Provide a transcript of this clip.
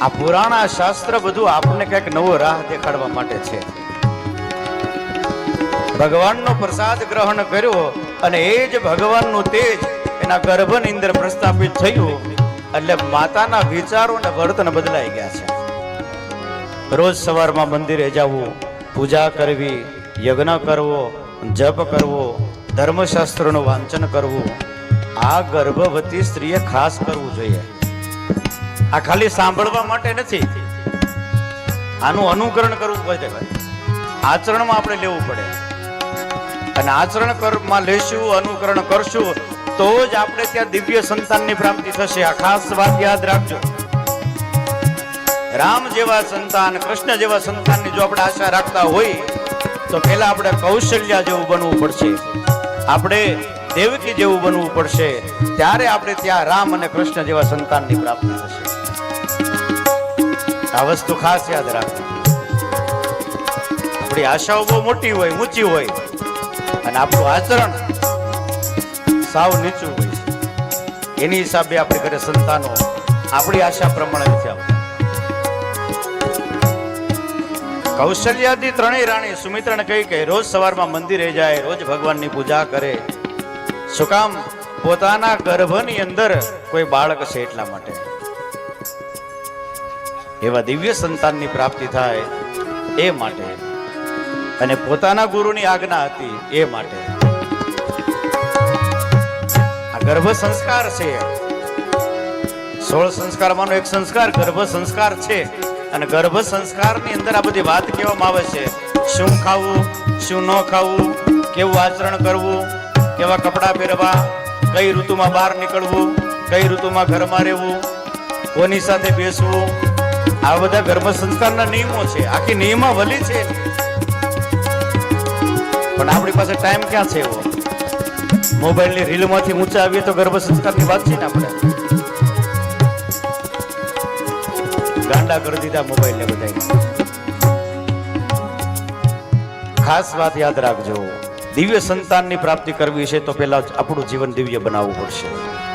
આ પુરાણા શાસ્ત્ર બધું આપને કંઈક નવો રાહ દેખાડવા માટે છે. ભગવાનનો પ્રસાદ ગ્રહણ કર્યો અને એ જ ભગવાનનું તેજ એના ગર્ભની અંદર પ્રસ્થાપિત થયું એટલે માતાના વિચારો અને વર્તન બદલાઈ ગયા છે. રોજ સવારમાં મંદિરે જવું, પૂજા કરવી, યજ્ઞ કરવો, જપ કરવો, ધર્મશાસ્ત્રનું વાંચન કરવું, આ ગર્ભવતી સ્ત્રીએ ખાસ કરવું જોઈએ. આ ખાલી સાંભળવા માટે નથી. આનું અનુકરણ કરવું પડે ભાઈ. આચરણમાં આપણે લેવું પડે. અને આચરણ કરમાં લેશું, અનુકરણ કરશું, તો જ આપણે ત્યાં દિવ્ય સંતાનની પ્રાપ્તિ થશે. આ ખાસ વાત યાદ રાખજો. રામ જેવા સંતાન, કૃષ્ણ જેવા સંતાનની જો આપણે આશા રાખતા હોય, તો પહેલા આપણે કૌશલ્યા જેવું બનવું પડશે. આપણે દેવકી જેવું બનવું પડશે. ત્યારે આપણે ત્યાં રામ અને કૃષ્ણ જેવા સંતાનની પ્રાપ્તિ થશે. આ વસ્તુ ખાસ યાદ રાખજો. આપણી આશાઓ બહુ મોટી હોય, ઊંચી હોય, અને આપણું આચરણ સાવ નીચું હોય છે. એની હિસાબે આપણે ઘરે સંતાનો આપણી આશા પ્રમાણે નથી આવતા. કૌશલ્યાદી ત્રણેય રાણી સુમિત્રાને કહી કે રોજ સવારમાં મંદિરે જાય, રોજ ભગવાનની પૂજા કરે. શું કામ? પોતાના ગર્ભની અંદર કોઈ બાળક છે એટલા માટે. એવા દિવ્ય સંતાનની પ્રાપ્તિ થાય એ માટે. અને પોતાના ગુરુની આજ્ઞા હતી એ માટે. આ ગર્ભ સંસ્કાર છે. સોળ સંસ્કારમાંનો એક સંસ્કાર ગર્ભ સંસ્કાર છે. અને ગર્ભ સંસ્કારની અંદર આ બધી વાત કહેવામાં આવે છે. શું ખાવું, શું ન ખાવું, કેવું આચરણ કરવું, કેવા કપડાં પહેરવા, કઈ ઋતુમાં બહાર નીકળવું, કઈ ઋતુમાં ઘરમાં રહેવું, કોની સાથે બેસવું આ બધા ગર્ભ સંસ્કારના નિયમો છે. આખી નિયમાવલી છે. પણ આપણી પાસે ટાઈમ ક્યાં છે એવો? મોબાઈલની રીલમાંથી ઊંચા આવીએ તો ગર્ભ સંસ્કારની વાત છે ને આપણે? ગાંડા કરી દીધા મોબાઈલ ને બધા ખાસ વાત યાદ રાખજો. દિવ્ય સંતાનની પ્રાપ્તિ કરવી છે તો પહેલા આપણું જીવન દિવ્ય બનાવવું પડશે.